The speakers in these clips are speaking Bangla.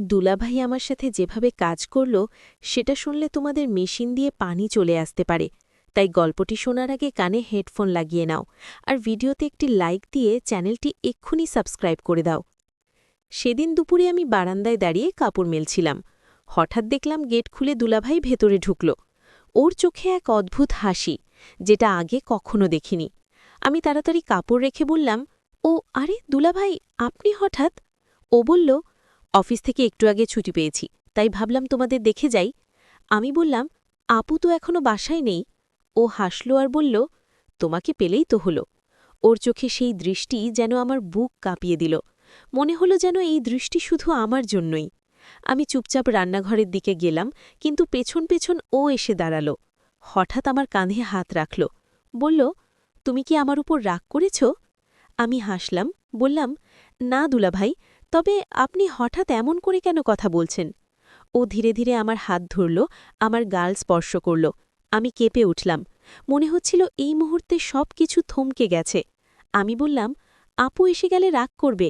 দুলাভাই আমার সাথে যেভাবে কাজ করল, সেটা শুনলে তোমাদের মেশিন দিয়ে পানি চলে আসতে পারে। তাই গল্পটি শোনার আগে কানে হেডফোন লাগিয়ে নাও আর ভিডিওতে একটি লাইক দিয়ে চ্যানেলটি এক্ষুনি সাবস্ক্রাইব করে দাও। সেদিন দুপুরে আমি বারান্দায় দাঁড়িয়ে কাপড় মেলছিলাম। হঠাৎ দেখলাম গেট খুলে দুলাভাই ভেতরে ঢুকল। ওর চোখে এক অদ্ভুত হাসি, যেটা আগে কখনো দেখিনি। আমি তাড়াতাড়ি কাপড় রেখে বললাম, ও, আরে দুলাভাই, আপনি হঠাৎ? ও বলল অফিস থেকে একটু আগে ছুটি পেয়েছি, তাই ভাবলাম তোমাদের দেখে যাই। আমি বললাম, আপু তো এখনও বাসায় নেই। ও হাসল আর বলল, তোমাকে পেলেই তো হলো। ওর চোখে সেই দৃষ্টি যেন আমার বুক কাঁপিয়ে দিল। মনে হলো যেন এই দৃষ্টি শুধু আমার জন্যই। আমি চুপচাপ রান্নাঘরের দিকে গেলাম, কিন্তু পেছন পেছন ও এসে দাঁড়াল। হঠাৎ আমার কাঁধে হাত রাখল। বলল, তুমি কি আমার উপর রাগ করেছ? আমি হাসলাম, বললাম, না দুলাভাই তবে আপনি হঠাৎ এমন করে কেন কথা বলছেন? ও ধীরে ধীরে আমার হাত ধরল, আমার গাল স্পর্শ করল। আমি কেঁপে উঠলাম। মনে হচ্ছিল এই মুহূর্তে সব কিছু থমকে গেছে। আমি বললাম, আপু এসে গেলে রাগ করবে।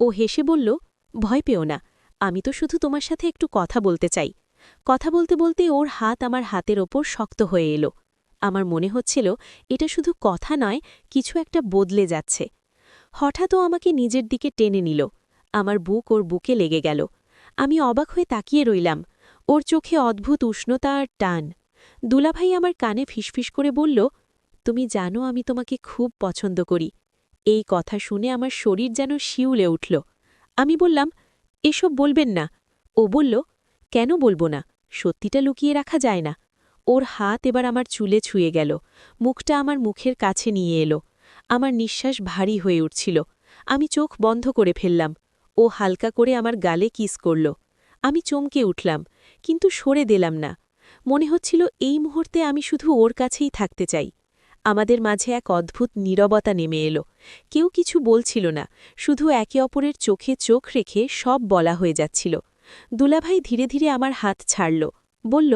ও হেসে বলল, ভয় পেও না, আমি তো শুধু তোমার সাথে একটু কথা বলতে চাই। কথা বলতে বলতে ওর হাত আমার হাতের ওপর শক্ত হয়ে এলো। আমার মনে হচ্ছিল, এটা শুধু কথা নয়, কিছু একটা বদলে যাচ্ছে। হঠাৎ ও আমাকে নিজের দিকে টেনে নিল। আমার বুক ওর বুকে লেগে গেল। আমি অবাক হয়ে তাকিয়ে রইলাম। ওর চোখে অদ্ভুত উষ্ণতা আর টান। দুলাভাই আমার কানে ফিসফিস করে বলল, তুমি জানো আমি তোমাকে খুব পছন্দ করি। এই কথা শুনে আমার শরীর যেন শিউলে উঠল। আমি বললাম, এসব বলবেন না। ও বলল, কেন বলব না? সত্যিটা লুকিয়ে রাখা যায় না। ওর হাত এবার আমার চুলে ছুঁয়ে গেল। মুখটা আমার মুখের কাছে নিয়ে এলো। আমার নিঃশ্বাস ভারী হয়ে উঠছিল। আমি চোখ বন্ধ করে ফেললাম। ও হালকা করে আমার গালে কিস করল। আমি চমকে উঠলাম, কিন্তু সরে দিলাম না। মনে হচ্ছিল এই মুহূর্তে আমি শুধু ওর কাছেই থাকতে চাই। আমাদের মাঝে এক অদ্ভুত নীরবতা নেমে এলো। কেউ কিছু বলছিল না, শুধু একে অপরের চোখে চোখ রেখে সব বলা হয়ে যাচ্ছিল। দুলাভাই ধীরে ধীরে আমার হাত ছাড়ল, বলল,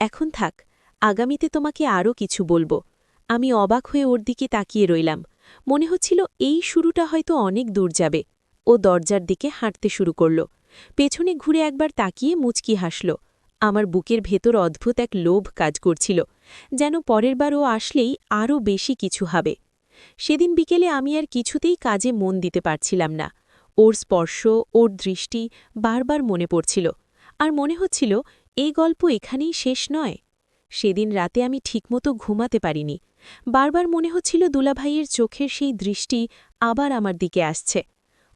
এখন থাক, আগামীতে তোমাকে আরও কিছু বলব। আমি অবাক হয়ে ওর দিকে তাকিয়ে রইলাম। মনে হচ্ছিল এই শুরুটা হয়তো অনেক দূর যাবে। ও দরজার দিকে হাঁটতে শুরু করল। পেছনে ঘুরে একবার তাকিয়ে মুচকি হাসল। আমার বুকের ভেতর অদ্ভুত এক লোভ কাজ করছিল, যেন পরের বার ও আসলেই আরও বেশি কিছু হবে। সেদিন বিকেলে আমি আর কিছুতেই কাজে মন দিতে পারছিলাম না। ওর স্পর্শ, ওর দৃষ্টি বারবার মনে পড়ছিল, আর মনে হচ্ছিল এই গল্প এখানেই শেষ নয়। সেদিন রাতে আমি ঠিকমতো ঘুমাতে পারিনি। বারবার মনে হচ্ছিল দুলাভাইয়ের চোখের সেই দৃষ্টি আবার আমার দিকে আসছে।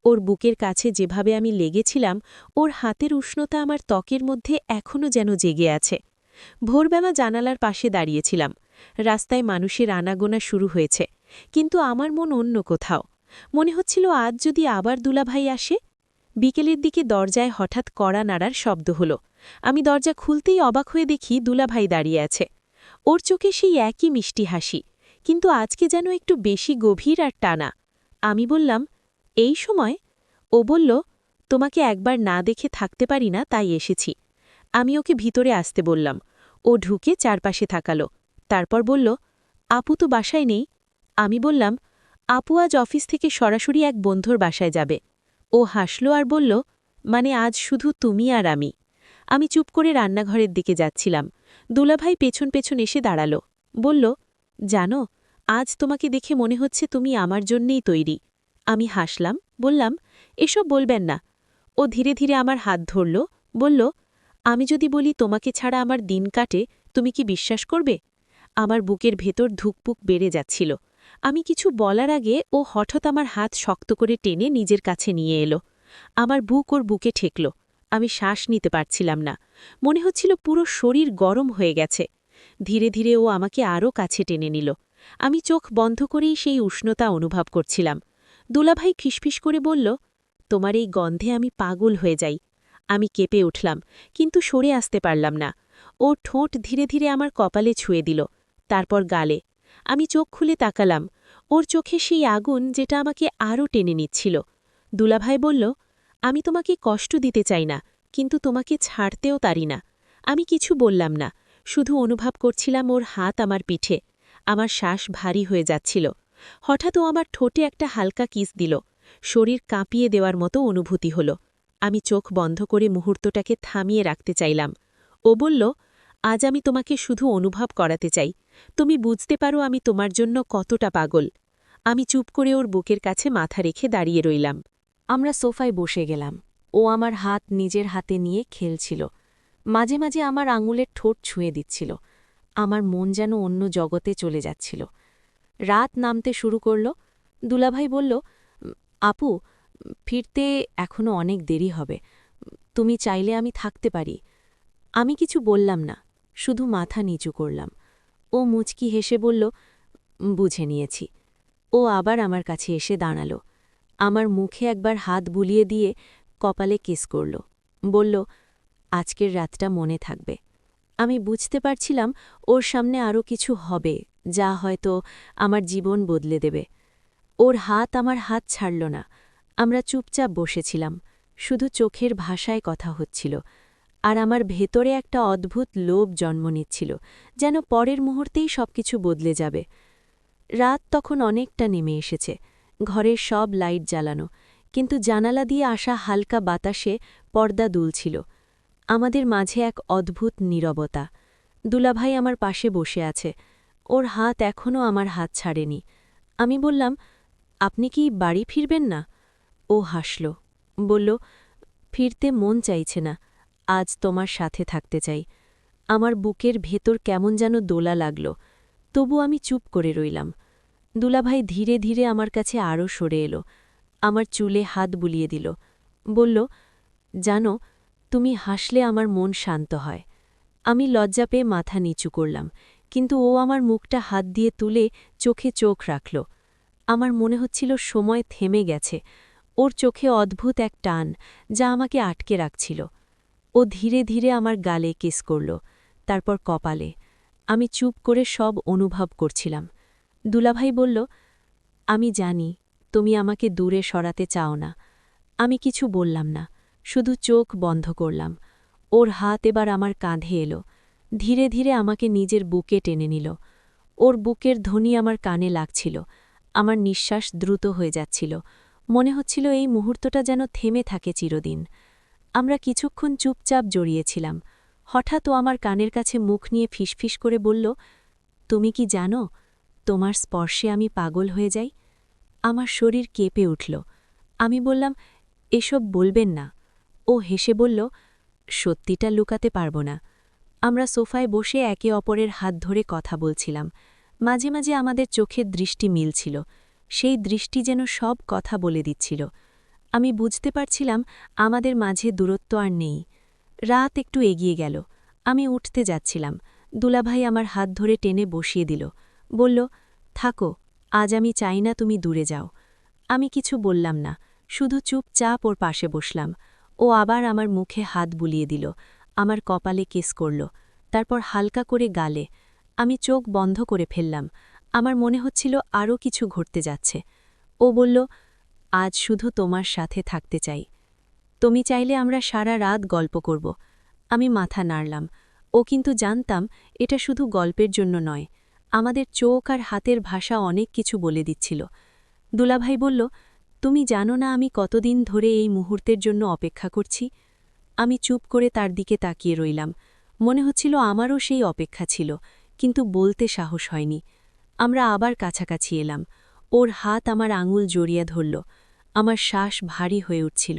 ওর বুকের কাছে যেভাবে আমি লেগেছিলাম, ওর হাতের উষ্ণতা আমার ত্বকের মধ্যে এখনও যেন জেগে আছে। ভোরবেলা জানালার পাশে দাঁড়িয়েছিলাম। রাস্তায় মানুষের আনাগোনা শুরু হয়েছে, কিন্তু আমার মন অন্য কোথাও। মনে হচ্ছিল আজ যদি আবার দুলাভাই আসে? বিকেলের দিকে দরজায় হঠাৎ কড়া নাড়ার শব্দ হল। আমি দরজা খুলতেই অবাক হয়ে দেখি দুলাভাই দাঁড়িয়ে আছে। ওর চোখে সেই একই মিষ্টি হাসি, কিন্তু আজকে যেন একটু বেশি গভীর আর টানা। আমি বললাম এই সময় ও বলল, তোমাকে একবার না দেখে থাকতে পারি না, তাই এসেছি। আমি ওকে ভিতরে আসতে বললাম। ও ঢুকে চারপাশে থাকালো। তারপর বলল, আপু তো বাসায় নেই। আমি বললাম, আপু আজ অফিস থেকে সরাসরি এক বন্ধুর বাসায় যাবে। ও হাসল আর বলল মানে আজ শুধু তুমি আর আমি। আমি চুপ করে রান্নাঘরের দিকে যাচ্ছিলাম। দুলাভাই পেছন পেছন এসে দাঁড়াল। বলল, জানো, আজ তোমাকে দেখে মনে হচ্ছে তুমি আমার জন্যেই তৈরি। আমি হাসলাম, বললাম, এসব বলবেন না। ও ধীরে ধীরে আমার হাত ধরল, বলল, আমি যদি বলি তোমাকে ছাড়া আমার দিন কাটে, তুমি কি বিশ্বাস করবে? আমার বুকের ভেতর ধুকপুক বেড়ে যাচ্ছিল। আমি কিছু বলার আগে ও হঠাৎ আমার হাত শক্ত করে টেনে নিজের কাছে নিয়ে এলো। আমার বুক ওর বুকে ঠেকল। আমি শ্বাস নিতে পারছিলাম না। মনে হচ্ছিল পুরো শরীর গরম হয়ে গেছে। ধীরে ধীরে ও আমাকে আরও কাছে টেনে নিল। আমি চোখ বন্ধ করেই সেই উষ্ণতা অনুভব করছিলাম। দুলাভাই খিসফিস করে বলল, তোমার এই গন্ধে আমি পাগল হয়ে যাই। আমি কেঁপে উঠলাম, কিন্তু সরে আসতে পারলাম না। ও ঠোঁট ধীরে ধীরে আমার কপালে ছুঁয়ে দিল, তারপর গালে। আমি চোখ খুলে তাকালাম। ওর চোখে সেই আগুন যেটা আমাকে আরও টেনে নিচ্ছিল। দুলাভাই বলল, আমি তোমাকে কষ্ট দিতে চাই না, কিন্তু তোমাকে ছাড়তেও তারি না। আমি কিছু বললাম না, শুধু অনুভব করছিলাম ওর হাত আমার পিঠে। আমার শ্বাস ভারী হয়ে যাচ্ছিল। হঠাৎ ও আমার ঠোঁটে একটা হালকা কিস দিল। শরীর কাঁপিয়ে দেওয়ার মতো অনুভূতি হল। আমি চোখ বন্ধ করে মুহূর্তটাকে থামিয়ে রাখতে চাইলাম। ও বলল, আজ আমি তোমাকে শুধু অনুভব করাতে চাই। তুমি বুঝতে পারো আমি তোমার জন্য কতটা পাগল। আমি চুপ করে ওর বুকের কাছে মাথা রেখে দাঁড়িয়ে রইলাম। আমরা সোফায় বসে গেলাম। ও আমার হাত নিজের হাতে নিয়ে খেলছিল। মাঝে মাঝে আমার আঙুলের ঠোঁট ছুঁয়ে দিচ্ছিল। আমার মন যেন অন্য জগতে চলে যাচ্ছিল। রাত নামতে শুরু করল। দুলাভাই বলল, আপু, ফিরতে এখনও অনেক দেরি হবে। তুমি চাইলে আমি থাকতে পারি। আমি কিছু বললাম না, শুধু মাথা নিচু করলাম। ও মুচকি হেসে বলল, বুঝে নিয়েছি। ও আবার আমার কাছে এসে দাঁড়াল। আমার মুখে একবার হাত বুলিয়ে দিয়ে কপালে কিস করল। বলল, আজকের রাতটা মনে থাকবে। আমি বুঝতে পারছিলাম ওর সামনে আরও কিছু হবে, যা হয়তো আমার জীবন বদলে দেবে। ওর হাত আমার হাত ছাড়ল না। আমরা চুপচাপ বসেছিলাম। শুধু চোখের ভাষায় কথা হচ্ছিল। আর আমার ভেতরে একটা অদ্ভুত লোভ জন্ম নিচ্ছিল, যেন পরের মুহূর্তেই সবকিছু বদলে যাবে। রাত তখন অনেকটা নেমে এসেছে। ঘরের সব লাইট জ্বালানো। কিন্তু জানালা দিয়ে আসা হালকা বাতাসে পর্দা দুলছিল। আমাদের মাঝে এক অদ্ভুত নীরবতা। দুলাভাই আমার পাশে বসে আছে। ওর হাত এখনও আমার হাত ছাড়েনি। আমি বললাম, আপনি কি বাড়ি ফিরবেন না? ও হাসল। বলল, ফিরতে মন চাইছে না। আজ তোমার সাথে থাকতে চাই। আমার বুকের ভেতর কেমন যেন দোলা লাগল। তবু আমি চুপ করে রইলাম। দুলাভাই ধীরে ধীরে আমার কাছে আরও সরে এলো। আমার চুলে হাত বুলিয়ে দিল। বলল, জানো তুমি হাসলে আমার মন শান্ত হয়। আমি লজ্জা পেয়ে মাথা নিচু করলাম, কিন্তু ও আমার মুখটা হাত দিয়ে তুলে চোখে চোখ রাখল। আমার মনে হচ্ছিল সময় থেমে গেছে। ওর চোখে অদ্ভুত এক টান যা আমাকে আটকে রাখছিল। ও ধীরে ধীরে আমার গালে কিস করল, তারপর কপালে। আমি চুপ করে সব অনুভব করছিলাম। দুলাভাই বলল, আমি জানি, তুমি আমাকে দূরে সরাতে চাও না। আমি কিছু বললাম না। শুধু চোখ বন্ধ করলাম। ওর হাত এবার আমার কাঁধে এলো। ধীরে ধীরে আমাকে নিজের বুকে টেনে নিল। ওর বুকের ধ্বনি আমার কানে লাগছিল। আমার নিঃশ্বাস দ্রুত হয়ে যাচ্ছিল। মনে হচ্ছিল এই মুহূর্তটা যেন থেমে থাকে চিরদিন। আমরা কিছুক্ষণ চুপচাপ জড়িয়েছিলাম। হঠাৎ ও আমার কানের কাছে মুখ নিয়ে ফিসফিস করে বলল, তুমি কি জানো, তোমার স্পর্শে আমি পাগল হয়ে যাই? আমার শরীর কেঁপে উঠল। আমি বললাম, এসব বলবেন না। ও হেসে বলল, সত্যিটা লুকাতে পারব না। আমরা সোফায় বসে একে অপরের হাত ধরে কথা বলছিলাম। মাঝে মাঝে আমাদের চোখের দৃষ্টি মিলছিল। সেই দৃষ্টি যেন সব কথা বলে দিচ্ছিল। আমি বুঝতে পারছিলাম আমাদের মাঝে দূরত্ব আর নেই। রাত একটু এগিয়ে গেল। আমি উঠতে যাচ্ছিলাম। দুলাভাই আমার হাত ধরে টেনে বসিয়ে দিল। বলল, থাকো, আজ আমি চাই না তুমি দূরে যাও। আমি কিছু বললাম না। শুধু চুপচাপ ওর পাশে বসলাম। ও আবার আমার মুখে হাত বুলিয়ে দিল, আমার কপালে কেস করল, তারপর হালকা করে গালে, আমি চোখ বন্ধ করে ফেললাম, আমার মনে হচ্ছিল আরও কিছু ঘটতে যাচ্ছে। ও বলল, আজ শুধু তোমার সাথে থাকতে চাই। তুমি চাইলে আমরা সারা রাত গল্প করব। আমি মাথা নাড়লাম। ও কিন্তু জানতাম, এটা শুধু গল্পের জন্য নয়, আমাদের চোখ আর হাতের ভাষা অনেক কিছু বলে দিচ্ছিল। দুলাভাই বলল তুমি জানো না আমি কতদিন ধরে এই মুহূর্তের জন্য অপেক্ষা করছি। আমি চুপ করে তার দিকে তাকিয়ে রইলাম। মনে হচ্ছিল আমারও সেই অপেক্ষা ছিল, কিন্তু বলতে সাহস হয়নি। আমরা আবার কাছাকাছি এলাম। ওর হাত আমার আঙুল জড়িয়ে ধরল। আমার শ্বাস ভারী হয়ে উঠছিল।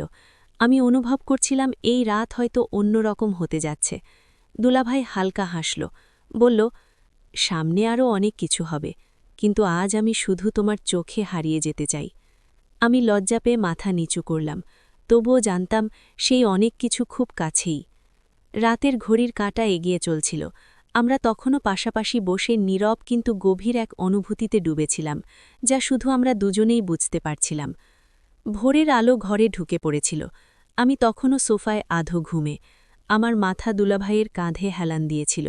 আমি অনুভব করছিলাম এই রাত হয়তো অন্যরকম হতে যাচ্ছে। দুলাভাই হালকা হাসল। বলল, সামনে আরও অনেক কিছু হবে, কিন্তু আজ আমি শুধু তোমার চোখে হারিয়ে যেতে চাই। আমি লজ্জা পেয়ে মাথা নিচু করলাম, তবুও জানতাম সেই অনেক কিছু খুব কাছেই। রাতের ঘড়ির কাঁটা এগিয়ে চলছিল। আমরা তখনও পাশাপাশি বসে নীরব কিন্তু গভীর এক অনুভূতিতে ডুবেছিলাম, যা শুধু আমরা দুজনেই বুঝতে পারছিলাম। ভোরের আলো ঘরে ঢুকে পড়েছিল। আমি তখনও সোফায় আধো ঘুমে। আমার মাথা দুলাভাইয়ের কাঁধে হেলান দিয়েছিল।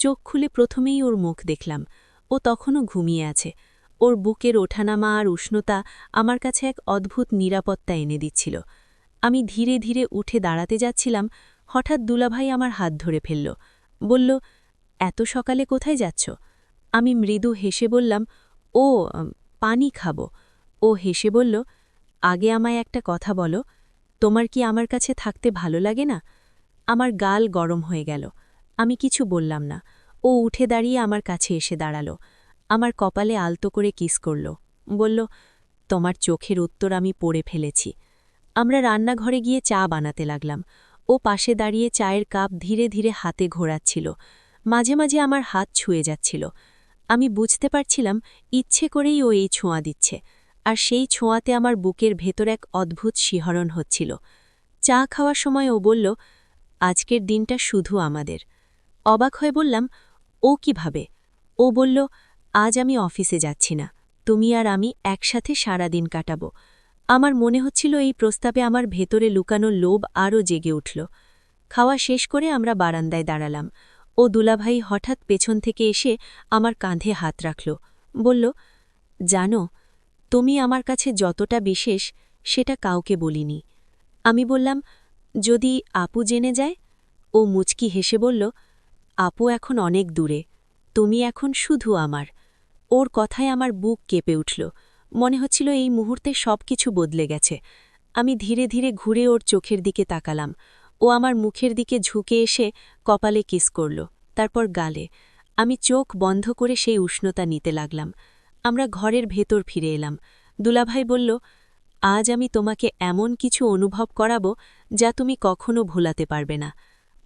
চোখ খুলে প্রথমেই ওর মুখ দেখলাম। ও তখনও ঘুমিয়ে আছে। ওর বুকের ওঠানামা আর উষ্ণতা আমার কাছে এক অদ্ভুত নিরাপত্তা এনে দিচ্ছিল। আমি ধীরে ধীরে উঠে দাঁড়াতে যাচ্ছিলাম, হঠাৎ দুলাভাই আমার হাত ধরে ফেলল। বলল, এত সকালে কোথায় যাচ্ছ? আমি মৃদু হেসে বললাম, ও, পানি খাব। ও হেসে বলল, আগে আমায় একটা কথা বলো, তোমার কি আমার কাছে থাকতে ভালো লাগে না? আমার গাল গরম হয়ে গেল। আমি কিছু বললাম না। ও উঠে দাঁড়িয়ে আমার কাছে এসে দাঁড়াল। আমার কপালে আলতো করে কিস করল। বলল, তোমার চোখের উত্তর আমি পড়ে ফেলেছি। আমরা রান্নাঘরে গিয়ে চা বানাতে লাগলাম। ও পাশে দাঁড়িয়ে চায়ের কাপ ধীরে ধীরে হাতে ঘোরাচ্ছিল। মাঝে মাঝে আমার হাত ছুঁয়ে যাচ্ছিল। আমি বুঝতে পারছিলাম, ইচ্ছে করেই ও এই ছোঁয়া দিচ্ছে। আর সেই ছোঁয়াতে আমার বুকের ভেতর এক অদ্ভুত শিহরণ হচ্ছিল। চা খাওয়ার সময় ও বলল, আজকের দিনটা শুধু আমাদের। অবাক হয়ে বললাম, ও কীভাবে? ও বলল আজ আমি অফিসে যাচ্ছি না। তুমি আর আমি একসাথে সারা দিন কাটাবো। আমার মনে হচ্ছিল এই প্রস্তাবে আমার ভেতরে লুকানো লোভ আরও জেগে উঠল। খাওয়া শেষ করে আমরা বারান্দায় দাঁড়ালাম। ও দুলাভাই হঠাৎ পেছন থেকে এসে আমার কাঁধে হাত রাখল। বলল, জানো, তুমি আমার কাছে যতটা বিশেষ, সেটা কাউকে বলিনি। আমি বললাম, যদি আপু জেনে যায়? ও মুচকি হেসে বলল, আপু এখন অনেক দূরে। তুমি এখন শুধু আমার। ওর কথায় আমার বুক কেঁপে উঠল। মনে হচ্ছিল এই মুহূর্তে সব কিছু বদলে গেছে। আমি ধীরে ধীরে ঘুরে ওর চোখের দিকে তাকালাম। ও আমার মুখের দিকে ঝুঁকে এসে কপালে কিস করল, তারপর গালে। আমি চোখ বন্ধ করে সেই উষ্ণতা নিতে লাগলাম। আমরা ঘরের ভেতর ফিরে এলাম। দুলাভাই বলল, আজ আমি তোমাকে এমন কিছু অনুভব করাব যা তুমি কখনো ভোলাতে পারবে না।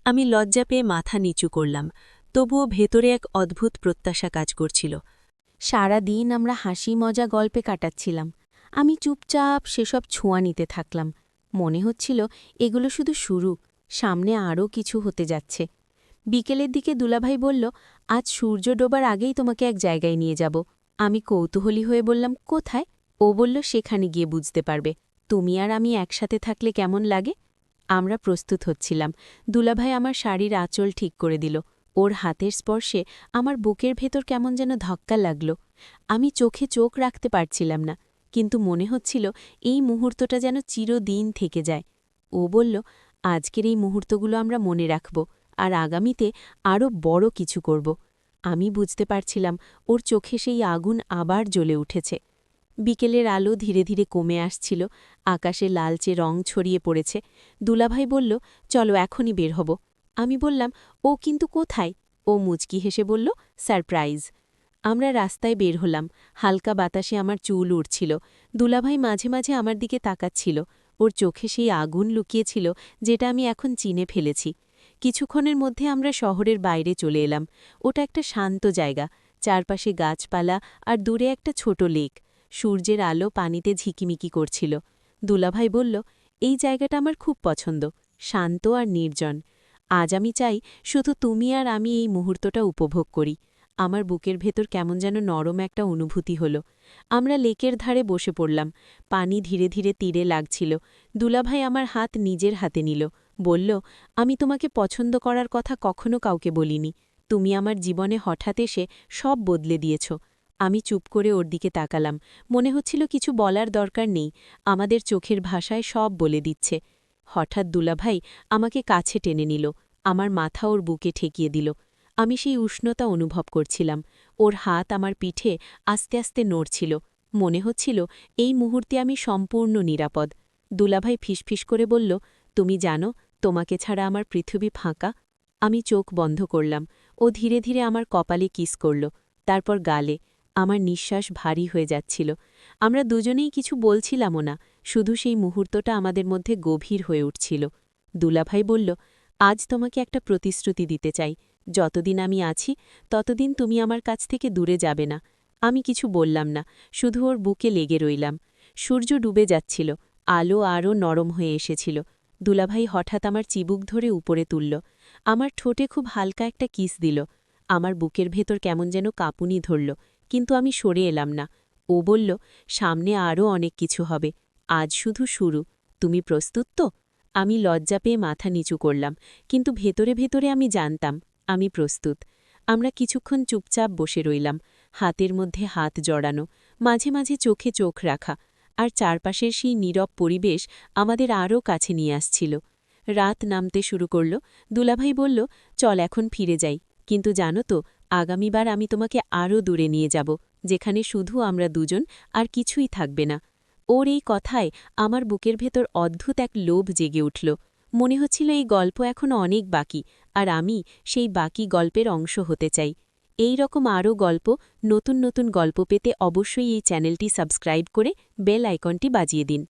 আমি লজ্জা পেয়ে মাথা নিচু করলাম। তবুও ভেতরে এক অদ্ভুত প্রত্যাশা কাজ করছিল। সারা দিন আমরা হাসি মজা গল্পে কাটাচ্ছিলাম। আমি চুপচাপ সেসব ছোঁয়া নিতে থাকলাম। মনে হচ্ছিল এগুলো শুধু শুরু, সামনে আরও কিছু হতে যাচ্ছে। বিকেলের দিকে দুলাভাই বলল, আজ সূর্য ডোবার আগেই তোমাকে এক জায়গায় নিয়ে যাব। আমি কৌতূহলী হয়ে বললাম, কোথায়? ও বলল, সেখানে গিয়ে বুঝতে পারবে। তুমি আর আমি একসাথে থাকলে কেমন লাগে? আমরা প্রস্তুত হচ্ছিলাম। দুলাভাই আমার শাড়ির আঁচল ঠিক করে দিল। ওর হাতের স্পর্শে আমার বুকের ভেতর কেমন যেন ধক্কা লাগল। আমি চোখে চোখ রাখতে পারছিলাম না, কিন্তু মনে হচ্ছিল এই মুহূর্তটা যেন চিরদিন থেকে যায়। ও বলল, আজকের এই মুহূর্তগুলো আমরা মনে রাখব আর আগামীতে আরও বড় কিছু করব। আমি বুঝতে পারছিলাম ওর চোখে সেই আগুন আবার জ্বলে উঠেছে। বিকেলের আলো ধীরে ধীরে কমে আসছিল, আকাশে লালচে রং ছড়িয়ে পড়েছে। দুলাভাই বলল, চলো এখনই বের হব। আমি বললাম, ও কিন্তু কোথায়? ও মুচকি হেসে বলল, সারপ্রাইজ। আমরা রাস্তায় বের হলাম। হালকা বাতাসে আমার চুল উড়ছিল। দুলাভাই মাঝে মাঝে আমার দিকে তাকাচ্ছিল। ওর চোখে সেই আগুন লুকিয়েছিল, যেটা আমি এখন চিনে ফেলেছি। কিছুক্ষণের মধ্যে আমরা শহরের বাইরে চলে এলাম। ওটা একটা শান্ত জায়গা। চারপাশে গাছপালা আর দূরে একটা ছোট লেক। সূর্যের আলো পানিতে ঝিকিমিকি করছিল। দুলাভাই বলল, এই জায়গাটা আমার খুব পছন্দ। শান্ত আর নির্জন। আজ আমি চাই শুধু তুমি আর আমি এই মুহূর্তটা উপভোগ করি। আমার বুকের ভেতর কেমন যেন নরম একটা অনুভূতি হল। আমরা লেকের ধারে বসে পড়লাম। পানি ধীরে ধীরে তীরে লাগছিল। দুলাভাই আমার হাত নিজের হাতে নিল। বলল, আমি তোমাকে পছন্দ করার কথা কখনো কাউকে বলিনি। তুমি আমার জীবনে হঠাৎ এসে সব বদলে দিয়েছ। আমি চুপ করে ওর দিকে তাকালাম। মনে হচ্ছিল কিছু বলার দরকার নেই। আমাদের চোখের ভাষায় সব বলে দিচ্ছে। হঠাৎ দুলাভাই আমাকে কাছে টেনে নিল। আমার মাথা ওর বুকে ঠেকিয়ে দিল। আমি সেই উষ্ণতা অনুভব করছিলাম। ওর হাত আমার পিঠে আস্তে আস্তে নড়ছিল। মনে হচ্ছিল এই মুহূর্তে আমি সম্পূর্ণ নিরাপদ। দুলাভাই ফিসফিস করে বলল, তুমি জানো, তোমাকে ছাড়া আমার পৃথিবী ফাঁকা? আমি চোখ বন্ধ করলাম। ও ধীরে ধীরে আমার কপালে কিস করল। তারপর গালে। আমার নিঃশ্বাস ভারী হয়ে যাচ্ছিল। আমরা দুজনেই কিছু বলছিলামও না। শুধু সেই মুহূর্তটা আমাদের মধ্যে গভীর হয়ে উঠছিল। দুলাভাই বলল আজ তোমাকে একটা প্রতিশ্রুতি দিতে চাই। যতদিন আমি আছি, ততদিন তুমি আমার কাছ থেকে দূরে যাবে না। আমি কিছু বললাম না, শুধু ওর বুকে লেগে রইলাম। সূর্য ডুবে যাচ্ছিল, আলো আরও নরম হয়ে এসেছিল। দুলাভাই হঠাৎ আমার চিবুক ধরে উপরে তুলল। আমার ঠোঁটে খুব হালকা একটা কিস দিল। আমার বুকের ভেতর কেমন যেন কাঁপুনি ধরল, কিন্তু আমি সরে এলাম না। ও বলল, সামনে আরও অনেক কিছু হবে। আজ শুধু শুরু। তুমি প্রস্তুত তো? আমি লজ্জা পেয়ে মাথা নিচু করলাম, কিন্তু ভেতরে ভেতরে আমি জানতাম, আমি প্রস্তুত। আমরা কিছুক্ষণ চুপচাপ বসে রইলাম, হাতের মধ্যে হাত জড়ানো, মাঝে মাঝে চোখে চোখ রাখা, আর চারপাশের সেই নীরব পরিবেশ আমাদের আরও কাছে নিয়ে আসছিল। রাত নামতে শুরু করল, দুলাভাই বলল, চল এখন ফিরে যাই, কিন্তু জানো তো, আগামীবার আমি তোমাকে আরও দূরে নিয়ে যাব, যেখানে শুধু আমরা দুজন আর কিছুই থাকবে না। ওর এই কথায় আমার বুকের ভেতর অদ্ভুত এক লোভ জেগে উঠল। মনে হচ্ছিল এই গল্প এখন অনেক বাকি, আর আমি সেই বাকি গল্পের অংশ হতে চাই। এই রকম আরও গল্প, নতুন নতুন গল্প পেতে অবশ্যই এই চ্যানেলটি সাবস্ক্রাইব করে বেল আইকনটি বাজিয়ে দিন।